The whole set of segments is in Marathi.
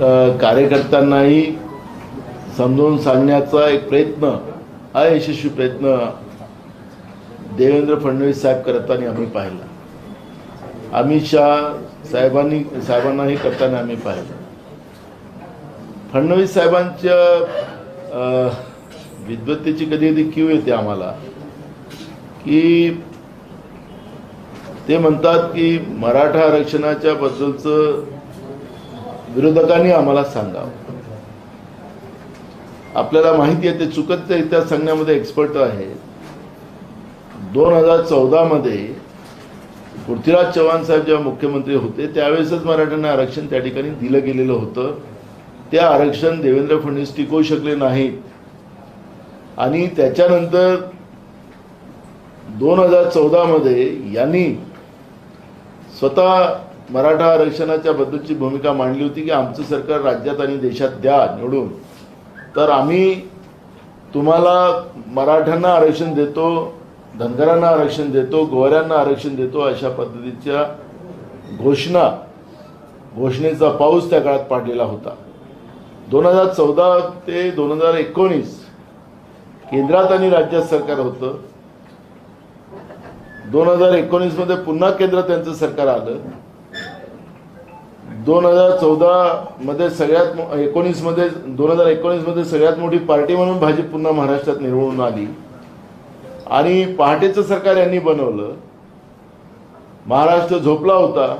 कार्यकर्त्यांनाही समजावून सांगण्याचा एक प्रयत्न अयशस्वी यशस्वी प्रयत्न देवेंद्र फडणवीस साहेब करताना आम्ही पाहिला. अमित शहा साहेबांनी साहेबांनाही करताना आम्ही पाहिलं. फडणवीस साहेबांच्या विद्वत्तेची कधी कधी कीव येते आम्हाला की ते म्हणतात की मराठा आरक्षणाच्या बद्दलचं विरोधकांनी आम्हाला सांगावं. आपल्याला माहिती आहे ते चुकत इतिहास सांगण्यामध्ये एक्सपर्ट आहे दोन हजार चौदामध्ये पृथ्वीराज चव्हाण साहेब जेव्हा मुख्यमंत्री होते त्यावेळेसच मराठ्यांना आरक्षण त्या ठिकाणी दिलं गेलेलं होतं. ते आरक्षण देवेंद्र फडणवीस टिकवू शकले नाहीत. आणि त्याच्यानंतर दोन हजार चौदामध्ये यांनी स्वतः मराठा आरक्षणाच्या बद्दलची भूमिका मांडली होती की आमचं सरकार राज्यात आणि देशात द्या निवडून. तर आम्ही तुम्हाला मराठ्यांना आरक्षण देतो धनगरांना आरक्षण देतो गोऱ्यांना आरक्षण देतो अशा पद्धतीच्या घोषणा घोषणेचा पाऊस त्या काळात पाडलेला होता. दोन हजार चौदा ते दोन हजार एकोणीस केंद्रात आणि राज्यात सरकार होतं. दोन हजार एकोणीसमध्ये पुन्हा केंद्रात त्यांचं सरकार आलं. दोन हजार चौदा मध्ये सगळ्यात एकोणीसमध्ये दोन हजार एकोणीसमध्ये सगळ्यात मोठी पार्टी म्हणून भाजप पुन्हा महाराष्ट्रात निवडून आली. आणि पहाटेचं सरकार यांनी बनवलं. महाराष्ट्र झोपला होता.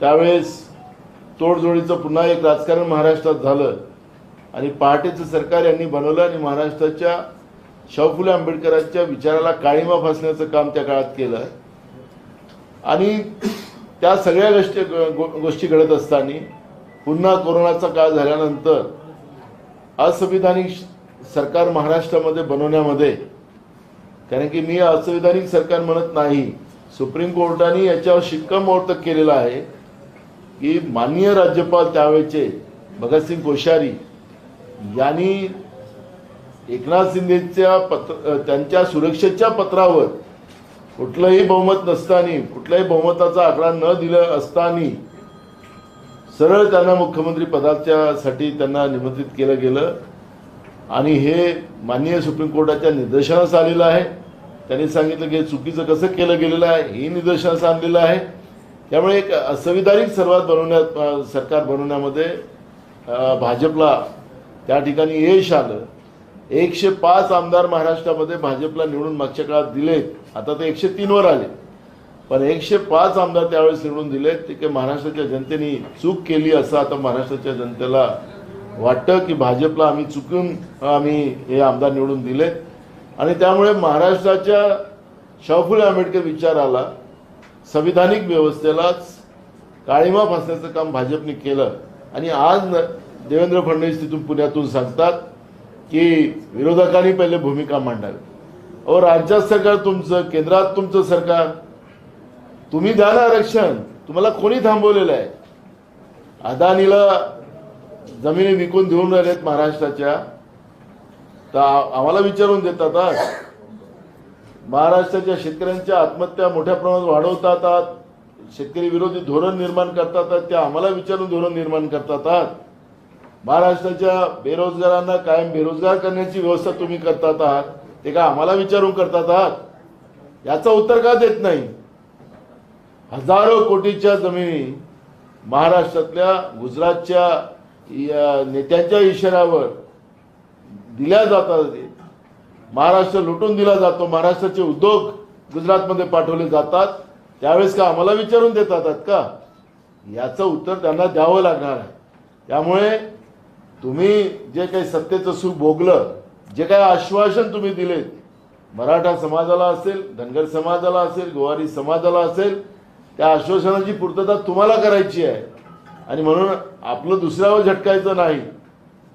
त्यावेळेस तोडजोडीचं पुन्हा एक राजकारण महाराष्ट्रात झालं. आणि पहाटेचं सरकार यांनी बनवलं आणि महाराष्ट्राच्या शाहू फुले आंबेडकरांच्या विचाराला काळीमा फासण्याचं काम त्या काळात केलं. आणि त्या सगळ्या गोष्टी गो- गोष्टी घडत असताना पुन्हा कोरोनाचा काळ झाल्यानंतर असंविधानिक सरकार महाराष्ट्रामध्ये बनवण्यामध्ये कारण की मी असंविधानिक सरकार म्हणत नाही सुप्रीम कोर्टाने याच्यावर शिक्कामोर्तब केलेलं आहे की माननीय राज्यपाल त्यावेळेचे भगतसिंग कोश्यारी यांनी एकनाथ शिंदेच्या पत्र त्यांच्या सुरक्षेच्या पत्रावर कुठलंही बहुमत नसताना कुठल्याही बहुमताचा आकडा न दिलं असताना सरळ त्यांना मुख्यमंत्री पदाच्या साठी त्यांना निमंत्रित केलं गेलं. आणि हे माननीय सुप्रीम कोर्टाच्या निदर्शनास आलेलं आहे. त्यांनी सांगितलं की हे चुकीचं कसं केलं गेलेलं आहे हे निदर्शनास आणलेलं आहे. त्यामुळे एक असंविधानिक सर्वात बनवण्यात सरकार बनवण्यामध्ये भाजपला त्या ठिकाणी यश आलं. एकशे पाच आमदार महाराष्ट्रामध्ये भाजपला निवडून मागच्या काळात दिलेत. आता ते एकशे तीनवर आले. पण एकशे पाच आमदार त्यावेळेस निवडून दिलेत ते काही महाराष्ट्राच्या जनतेने चूक केली असं आता महाराष्ट्राच्या जनतेला वाटतं की भाजपला आम्ही चुकून आम्ही हे आमदार निवडून दिलेत. आणि त्यामुळे महाराष्ट्राच्या शाहफुले आंबेडकर विचाराला संविधानिक व्यवस्थेलाच काळीमा फासण्याचं काम भाजपने केलं. आणि आज न- देवेंद्र फडणवीस तिथून पुण्यातून सांगतात की विरोधकांनी पहिले भूमिका मांडावी. अहो राज्यात सरकार तुमचं केंद्रात तुमचं सरकार. तुम्ही द्याल आरक्षण. तुम्हाला कोणी थांबवलेलं आहे? अदानीला जमिनी विकून देऊन राहिलेत महाराष्ट्राच्या. तर आम्हाला विचारून देतात आज महाराष्ट्राच्या शेतकऱ्यांच्या आत्महत्या मोठ्या प्रमाणात वाढवतात शेतकरी विरोधी धोरण निर्माण करतात त्या ते आम्हाला विचारून धोरण निर्माण करतात महाराष्ट्राच्या बेरोजगारांना कायम बेरोजगार करण्याची व्यवस्था तुम्ही करतात आहात ते का आम्हाला विचारून करतात आहात? याचं उत्तर का देत नाही? हजारो कोटीच्या जमिनी महाराष्ट्रातल्या गुजरातच्या या नेत्यांच्या इशाऱ्यावर दिल्या जातात. महाराष्ट्र लुटून दिला जातो. महाराष्ट्राचे उद्योग गुजरातमध्ये पाठवले जातात. त्यावेळेस का आम्हाला विचारून देतात का? याचं उत्तर त्यांना द्यावं लागणार आहे. त्यामुळे तुम्ही जे काही सत्तेचं सुख भोगलं जे काही आश्वासन तुम्ही दिले मराठा समाजाला असेल धनगर समाजाला असेल गोवारी समाजाला असेल त्या आश्वासनाची पूर्तता तुम्हाला करायची आहे. आणि म्हणून आपलं दुसऱ्यावर झटकायचं नाही.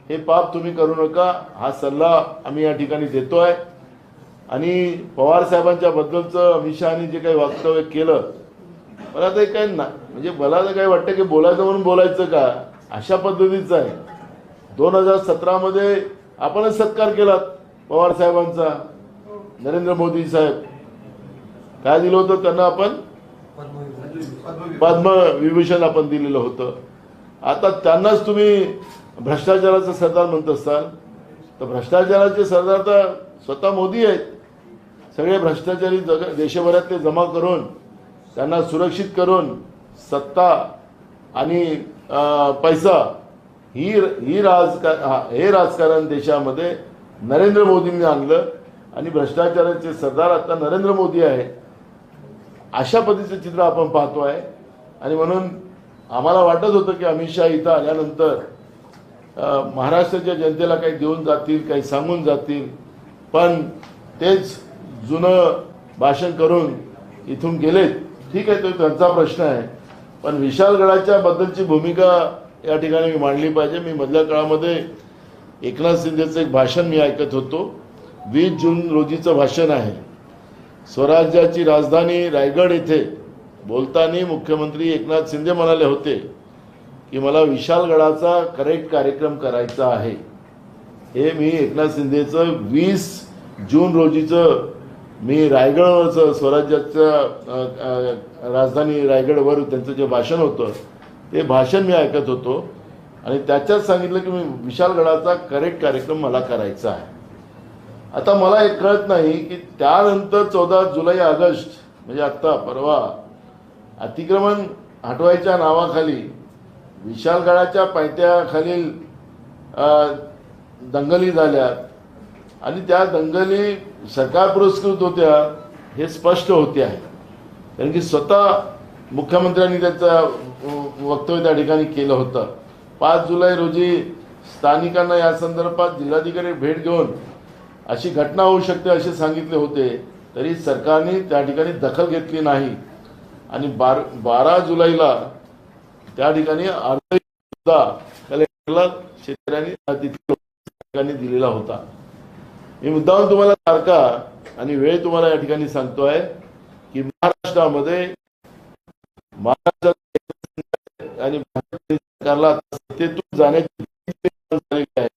हे पाप तुम्ही करू नका. हा सल्ला आम्ही या ठिकाणी देतो आहे. आणि पवार साहेबांच्या बद्दलचं अमित शहानी जे काही वक्तव्य केलं मला ते काय ना म्हणजे मला तर काय वाटतं की बोलायचं म्हणून बोलायचं का? अशा पद्धतीचं आहे. दोन हजार सतरामध्ये आपणच सत्कार केलात पवार साहेबांचा नरेंद्र मोदी साहेब. काय दिलं होतं त्यांना आपण? पद्म विभूषण आपण दिलेलं होतं. आता त्यांनाच तुम्ही भ्रष्टाचाराचं सरदार म्हणत असाल. तर भ्रष्टाचाराचे सरदार तर स्वतः मोदी आहेत. सगळे भ्रष्टाचारी जग देशभरात ते जमा करून त्यांना सुरक्षित करून सत्ता आणि पैसा ही ही राजकार हे राजकारण देशामध्ये नरेंद्र मोदींनी आणलं आणि भ्रष्टाचाराचे सरदार आता नरेंद्र मोदी आहे अशा पद्धतीचं चित्र आपण पाहतो आहे आणि म्हणून आम्हाला वाटत होतं की अमित शहा इथं आल्यानंतर महाराष्ट्राच्या जनतेला काही देऊन जातील काही सांगून जातील. पण तेच जुनं भाषण करून इथून गेलेत. ठीक आहे तो त्यांचा प्रश्न आहे. पण विशालगडाच्या बद्दलची भूमिका या ठिकाणी मी मांडली पाहिजे. मी मधल्या काळामध्ये एकनाथ शिंदेचं एक भाषण मी ऐकत होतो. वीस जून रोजीचं भाषण आहे. स्वराज्याची राजधानी रायगड येथे बोलताना मुख्यमंत्री एकनाथ शिंदे म्हणाले होते की मला विशालगडाचा करेक्ट कार्यक्रम करायचा आहे. हे मी एकनाथ शिंदेचं वीस जून रोजीचं मी रायगडवरचं स्वराज्याचं राजधानी रायगडवर त्यांचं जे भाषण होतं ते भाषण मी ऐकत होतो आणि त्याच्यात सांगितलं की मी विशालगडाचा करेक्ट कार्यक्रम मला करायचा आहे. आता मला एक कळत नाही की त्यानंतर चौदा जुलै ऑगस्ट म्हणजे आत्ता परवा अतिक्रमण हटवायच्या नावाखाली विशालगडाच्या पायथ्याखालील दंगली झाल्या आणि त्या दंगली सरकार पुरस्कृत होत्या हे स्पष्ट होते आहे. कारण की स्वतः मुख्यमंत्र्यांनी त्याचं वक्तव्य त्या ठिकाणी केलं होतं. पाच जुलै रोजी स्थानिकांना या संदर्भात जिल्हाधिकारी भेट घेऊन अशी घटना होऊ शकते असे सांगितले होते तरी सरकारने त्या ठिकाणी दखल घेतली नाही. आणि बार बारा जुलैला त्या ठिकाणी अर्ज कलेक्टरला शेतकऱ्यांनी दिलेला होता. मी मुद्दाम तुम्हाला तारखा आणि वेळ तुम्हाला या ठिकाणी सांगतो आहे की महाराष्ट्रामध्ये महाराष्ट्रात आणि भारत सरकारला सत्तेतून जाण्याची झालेली आहे.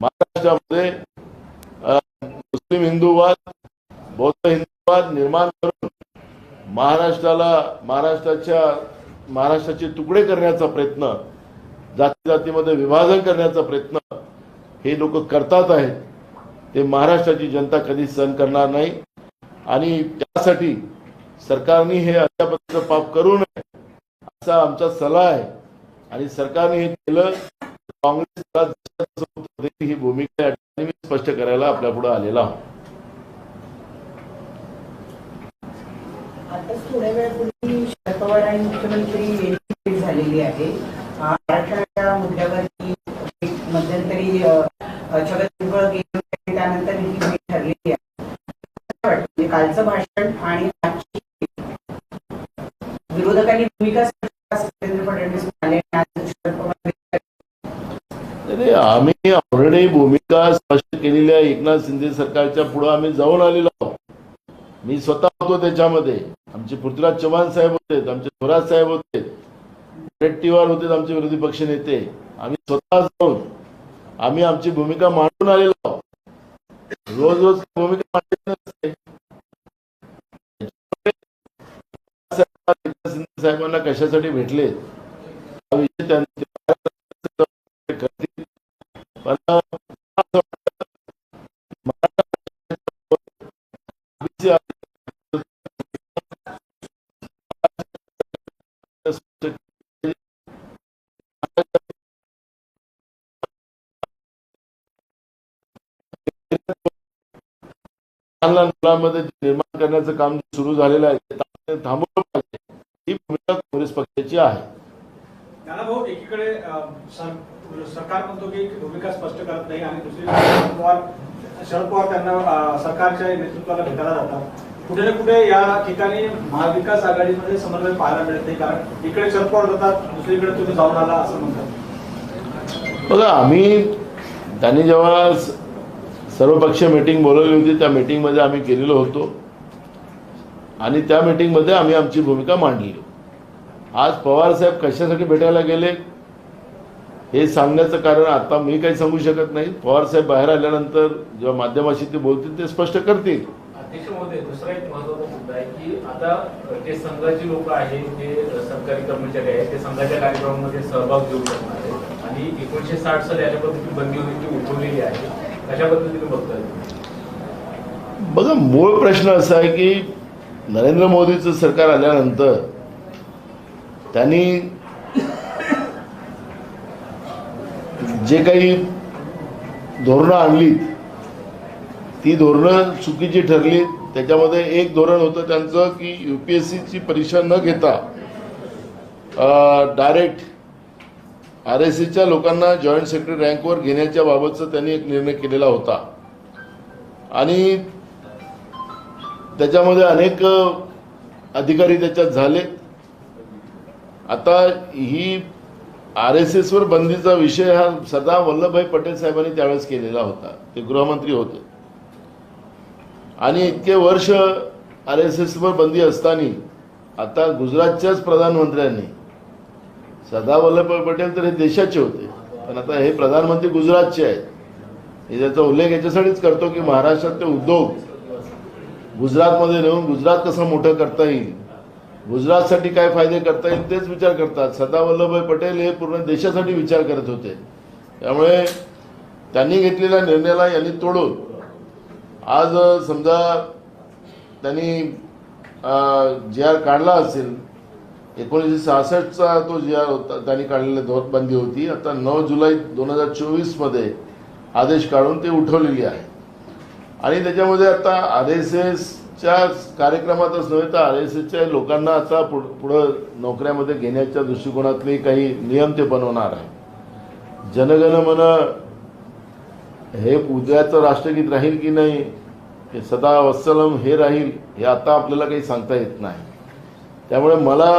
महाराष्ट्रामध्ये मुस्लिम हिंदूवाद बौद्ध हिंदूवाद निर्माण करून महाराष्ट्राला महाराष्ट्राच्या महाराष्ट्राचे तुकडे करण्याचा प्रयत्न जाती जातीमध्ये विभाजन करण्याचा प्रयत्न हे लोक करतात आहेत. ते महाराष्ट्राची जनता कधीच सहन करणार नाही. आणि त्यासाठी सरकारने हे अशा पद्धतीचं पाप करू नये असा आमचा सल्ला आहे. आणि सरकारने हे केलं काँग्रेसला ही भूमिका मी स्पष्ट करायला आपल्या पुढे आलेला आहोत. आताच थोड्या वेळापूर्वी शरद पवार आणि मुख्यमंत्री झालेली आहे. मुद्द्यावरती मध्यंतरी छगन आम्ही ऑलरेडी भूमिका स्पष्ट केलेल्या एकनाथ शिंदे सरकारच्या पुढे आम्ही जाऊन आलेलो आहोत. मी स्वतः होतो त्याच्यामध्ये. आमचे पृथ्वीराज चव्हाण साहेब होते आमचे स्वराज साहेब होते वडेट्टीवार होते आमचे विरोधी पक्ष नेते. आम्ही स्वतः जाऊन आम्ही आमची भूमिका मांडून आलेलो आहोत. रोज रोज भूमिका मांडली नसते साहेबांना कशासाठी भेटले लहान लहान मुलांमध्ये निर्माण करण्याचं काम सुरू झालेलं आहे थांबवलं पाहिजे. ही भूमिका काँग्रेस पक्षाची आहे. नाना भाऊ एकीकडे सरकार म्हणतो की भूमिका स्पष्ट करत नाही आणि दुसरीकडे शरद पवार शरद पवार त्यांना सरकारच्या नेतृत्वाला भेटायला जातात. कुठे ना कुठे या ठिकाणी महाविकास आघाडीमध्ये समन्वय पाहायला मिळत नाही कारण इकडे शरद पवार जातात दुसरीकडे तुम्ही जाऊन आला असं म्हणतात. बघा आम्ही त्यांनी जेव्हा सर्वपक्षीय मीटिंग बोलवली होती. त्या मीटिंगमध्ये आम्ही गेलेलो होतो. आणि त्या मीटिंगमध्ये आम्ही आमची भूमिका मांडली. आज पवार साहेब कशासाठी भेटायला गेले हे सांगण्याचं कारण आता मी काही सांगू शकत नाही. पवार साहेब बाहेर आल्यानंतर जेव्हा माध्यमाशी ते बोलतील ते स्पष्ट करतील. दुसरा एक महत्त्वाचा मुद्दा आहे की आता जे संघाची लोक आहेत ते सरकारी कर्मचारी आहेत ते संघाच्या कार्यक्रमामध्ये सहभाग घेऊ शकणार आहेत. आणि एकोणीशे साठ साली बंदी होती ती उठवलेली आहे. कशा पद्धतीने बघताय? बघा मूळ प्रश्न असा आहे की नरेंद्र मोदीचं सरकार आल्यानंतर त्यांनी जे काही धोरणं आणलीत ती धोरणं चुकीची ठरली त्याच्यामध्ये एक धोरण होतं त्यांचं की यू पी एस सीची परीक्षा न घेता डायरेक्ट आर एस सीच्या लोकांना जॉईंट सेक्रेटरी रँकवर घेण्याच्या बाबतचा त्यांनी एक निर्णय केलेला होता. आणि त्याच्यामध्ये अनेक अधिकारी त्याच्यात झाले. आता ही आर एस एसवर बंदीचा विषय हा सरदार वल्लभभाई पटेल साहेबांनी त्यावेळेस केलेला होता. ते गृहमंत्री होते. आणि इतके वर्ष आर एस एसवर बंदी असताना आता गुजरातच्याच प्रधानमंत्र्यांनी सरदार वल्लभभाई पटेल तर हे देशाचे होते. पण आता हे प्रधानमंत्री गुजरातचे आहेत. हे त्याचा उल्लेख याच्यासाठीच करतो की महाराष्ट्रातले उद्योग गुजरातमध्ये नेऊन गुजरात कसं मोठं करता येईल गुजरातसाठी काय फायदे करता येईल तेच विचार करतात. सरदार वल्लभभाई पटेल हे पूर्ण देशासाठी विचार करत होते. त्यामुळे त्यांनी घेतलेल्या निर्णयाला यांनी तोडून आज समजा त्यांनी जे आर काढला असेल एकोणीसशे सहासष्टचा तो जी आर होता त्यांनी काढलेली बंदी होती. आता नऊ जुलै दोन हजार चोवीसमध्ये आदेश काढून ते उठवलेली आहे. आणि त्याच्यामध्ये आता आर एस एसच्या कार्यक्रमातच नव्हे तर आर एस एसच्या लोकांना आता पुढं नोकऱ्यामध्ये घेण्याच्या दृष्टिकोनातले काही नियम ते बनवणार आहे. जनगण मन हे उद्याचं राष्ट्रगीत राहील की नाही हे सदा वत्सलम हे राहील हे आता आपल्याला काही सांगता येत नाही. त्यामुळे मला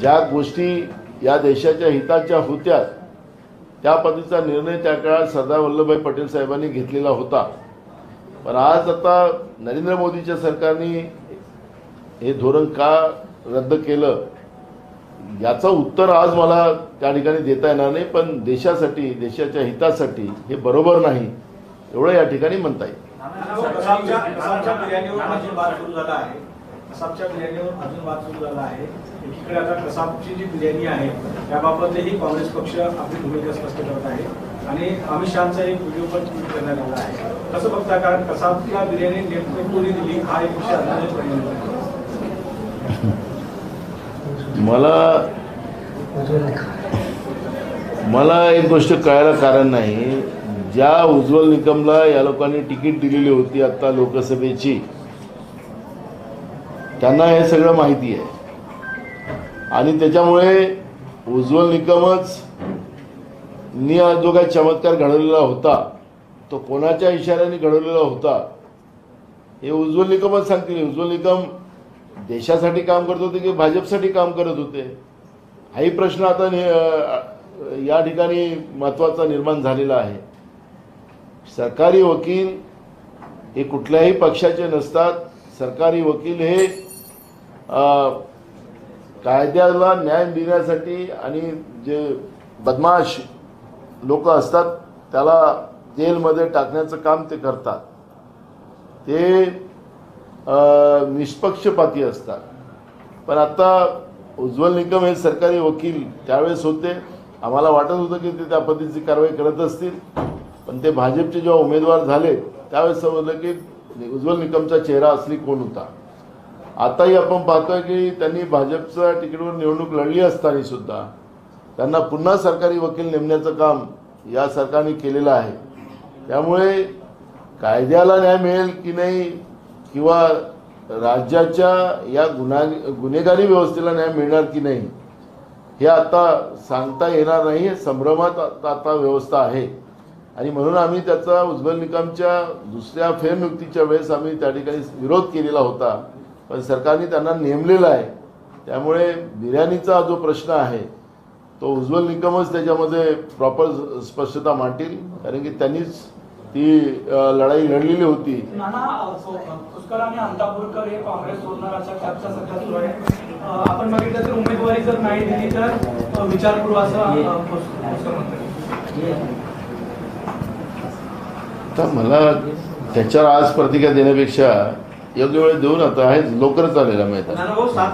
ज्या गोष्टी या देशाच्या हिताच्या होत्या त्या पद्धतीचा निर्णय त्या काळात सरदार वल्लभभाई पटेल साहेबांनी घेतलेला होता. पण आज आता नरेंद्र मोदीच्या सरकारने हे धोरण का रद्द केलं याचं उत्तर आज मला त्या ठिकाणी देता येणार नाही पण देशासाठी देशाच्या हितासाठी हे बरोबर नाही एवढं या ठिकाणी म्हणता येईल. बिर्याणीवर अजून वाद सुरू झाला आहे. एकीकडे आता कसाबची जी बिर्याणी आहे त्याबाबतही काँग्रेस पक्ष आपली भूमिका स्पष्ट करत आहे. आणि अमित शहाचा एक व्हिडिओ पण ट्विट करण्यात आला आहे. कसं बघता कारण कसाबला बिर्याणी नेमकं कोणी दिली हा एक विषय अजूनही परिणाम मला मला एक गोष्ट कळायला कारण नाही. ज्या उज्ज्वल निकमला या लोकांनी तिकीट दिलेली होती आता लोकसभेची त्यांना हे सगळं माहिती आहे. आणि त्याच्यामुळे उज्ज्वल निकमच नी जो काही चमत्कार घडवलेला होता तो कोणाच्या इशाऱ्याने घडवलेला होता हे उज्ज्वल निकमच सांगतील. उज्ज्वल निकम देशासाठी काम करत होते की भाजपसाठी काम करत होते? हाही प्रश्न आता या ठिकाणी महत्त्वाचा निर्माण झालेला आहे. सरकारी वकील हे कुठल्याही पक्षाचे नसतात. सरकारी वकील हे कायद्याला न्याय देण्यासाठी आणि जे बदमाश लोक असतात त्याला जेलमध्ये टाकण्याचं काम ते करतात. ते निष्पक्षपाती असतात. पण आता उज्ज्वल निकम हे सरकारी वकील त्यावेळेस होते. आम्हाला वाटत होतं की ते त्या पद्धतीची कारवाई करत असतील. पण ते भाजपचे जेव्हा उमेदवार झाले त्यावेळेस समजलं की उज्ज्वल निकमचा चेहरा असली कोण होता. आताही आपण पाहतोय की त्यांनी भाजपच्या तिकीटवर निवडणूक लढली असताना सुद्धा त्यांना पुन्हा सरकारी वकील नेमण्याचं काम या सरकारने केलेलं आहे. त्यामुळे कायद्याला न्याय मिळेल की नाही किंवा राज्याच्या या गुन्हा गुन्हेगारी व्यवस्थेला न्याय मिळणार की नाही हे आता सांगता येणार नाही. संभ्रमात आता आता व्यवस्था आहे. आणि म्हणून आम्ही त्याचा उज्ज्वल निकमच्या दुसऱ्या फेरनियुक्तीच्या वेळेस आम्ही त्या ठिकाणी विरोध केलेला होता. पण सरकारने त्यांना नेमलेलं आहे. त्यामुळे बिर्याणीचा जो प्रश्न आहे तो उज्ज्वल निकमच त्याच्यामध्ये प्रॉपर स्पष्टता मांडतील. कारण की त्यांनीच ती लढाई लढलेली होती. आपण बघितलं उमेदवारी जर नाही दिली असं तर मला त्याच्यावर आज प्रतिक्रिया देण्यापेक्षा योग्य वेळ देऊन आता आहे लवकरच आलेला नानाभाऊ सात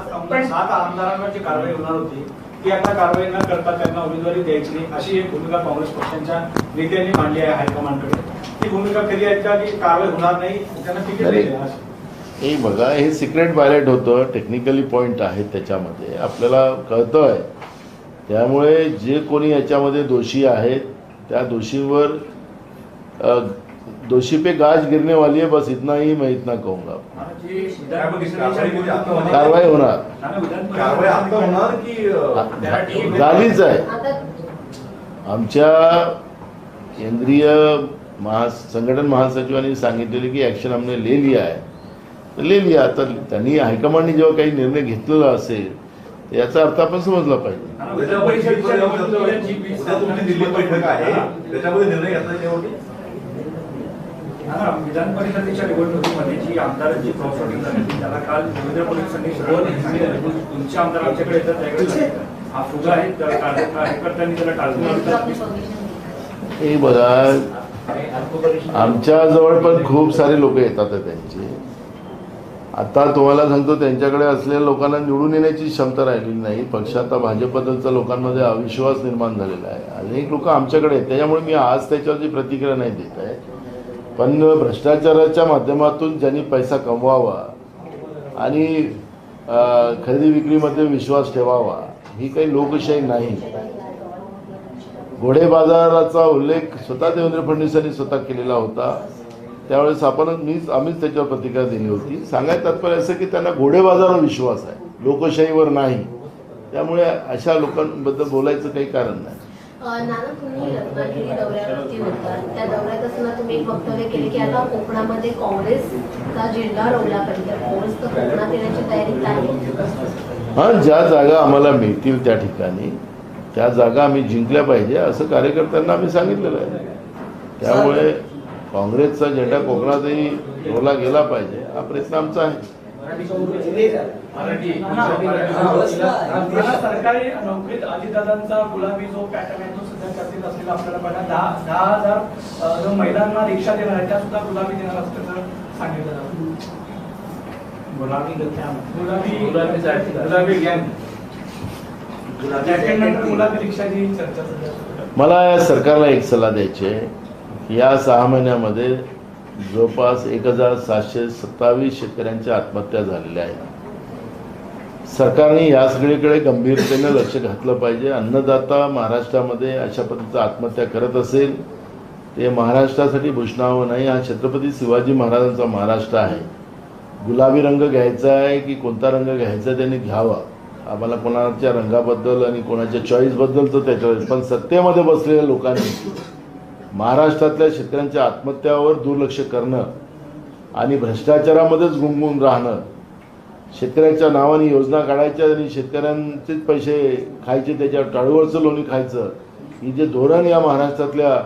कारवाई होणार होती. ती आता कारवाई न करता त्यांना उमेदवारी द्यायची नाही अशी एक भूमिका काँग्रेस पक्षाच्या नेत्यांनी मांडली आहे हायकमांडकडे. ती भूमिका कधी आहेत का की कारवाई होणार नाही त्यांना तिकीट. हे बघा हे सिक्रेट बॅलेट होतं टेक्निकली पॉईंट आहेत त्याच्यामध्ये. आपल्याला कळतंय. त्यामुळे जे कोणी याच्यामध्ये दोषी आहेत त्या दोषींवर अ, दोषी पे गाज गिरने वाली है बस इतना ही मैं इतना कहूंगा। कारवाई होणार झालीच आहे. आमच्या केंद्रीय महा संघटन महासचिवांनी सांगितलेले की ऍक्शन हमने ले लिया है। तर ले लिया तर त्यांनी हायकमांडने जेव्हा काही निर्णय घेतलेला असेल तर याचा अर्थ आपण समजला पाहिजे. हा, विधान परिषदेच्या निवडणुकीमध्ये जी आमदारांची झाली होती, त्याला काल रवींद्र पोलिसांनी सर्व सांगितलं तुमचे आमदार आमच्याकडे येतात त्याकडे. हा फुगा आहे तर कार्यकर्त्यांनी त्याला टाळून हे बघा आमच्या जवळ पण खूप सारे लोक येतात त्यांचे. आता तुम्हाला सांगतो त्यांच्याकडे असलेल्या लोकांना निवडून येण्याची क्षमता राहिलेली नाही. पक्ष आता भाजपबद्दलचा लोकांमध्ये अविश्वास निर्माण झालेला आहे. अनेक लोक आमच्याकडे आहेत. त्याच्यामुळे मी आज त्याच्यावरची प्रतिक्रिया नाही देत आहे पण भ्रष्टाचाराच्या माध्यमातून ज्यांनी पैसा कमवावा आणि खरेदी विक्रीमध्ये विश्वास ठेवावा ही काही लोकशाही नाही. घोडे बाजाराचा उल्लेख स्वतः देवेंद्र फडणवीसांनी स्वतः केलेला होता. त्यावेळेस आपण मीच आम्हीच त्याच्यावर प्रतिक्रिया दिली होती. सांगायचं तात्पर्य असं की त्यांना घोडे बाजारावर विश्वास आहे. लोकशाहीवर नाही. त्यामुळे अशा लोकांबद्दल बोलायचं काही कारण नाही. नाना तुम्ही रत्नागिरी दौऱ्यावरती होता. त्या दौऱ्यात असताना तुम्ही एक वक्तव्य केले की आता कोकणामध्ये काँग्रेसचा झेंडा रोवला पाहिजे. काँग्रेस तर कोकणात येण्याची तयारी आहे हां ज्या जागा आम्हाला मिळतील त्या ठिकाणी त्या जागा आम्ही जिंकल्या पाहिजे असं कार्यकर्त्यांना आम्ही सांगितलेलं आहे. त्यामुळे काँग्रेसचा झेंडा कोकणातही रोवला गेला पाहिजे हा प्रयत्न आमचा आहे. सरकारी नोकरीत अजितदादांचा गुलाबी जो पॅटर्न आहे तो सध्या चर्चेत असलेला आपल्याला बघा दहा दहा हजार जो महिलांना रिक्षा देणार आहे त्या सुद्धा गुलाबी देणार असल्याचं सांगितलं जातं. गुलाबी. गुलाबी गँग. मला या सरकारला एक सल्ला द्यायची या सहा महिन्यामध्ये जवळपास एक हजार सातशे सत्तावीस शेतकऱ्यांच्या आत्महत्या झालेल्या आहेत. सरकारने या सगळीकडे गंभीरतेने लक्ष घातलं पाहिजे. अन्नदाता महाराष्ट्रामध्ये अशा पद्धतीचा आत्महत्या करत असेल ते महाराष्ट्रासाठी भूषणावं नाही. हा छत्रपती शिवाजी महाराजांचा महाराष्ट्र आहे. गुलाबी रंग घ्यायचा आहे की कोणता रंग घ्यायचा त्यांनी घ्यावा. आम्हाला कोणाच्या रंगाबद्दल आणि कोणाच्या चॉईसबद्दल तर त्याच्यावर पण सत्तेमध्ये बसलेल्या लोकांनी महाराष्ट्रातल्या शेतकऱ्यांच्या आत्महत्यावर दुर्लक्ष करणं आणि भ्रष्टाचारामध्येच गुंगून राहणं शेतकऱ्याच्या नावाने योजना काढायच्या आणि शेतकऱ्यांचेच पैसे खायचे त्याच्यावर टाळूवरचं लोणी खायचं ही जे धोरण या महाराष्ट्रातल्या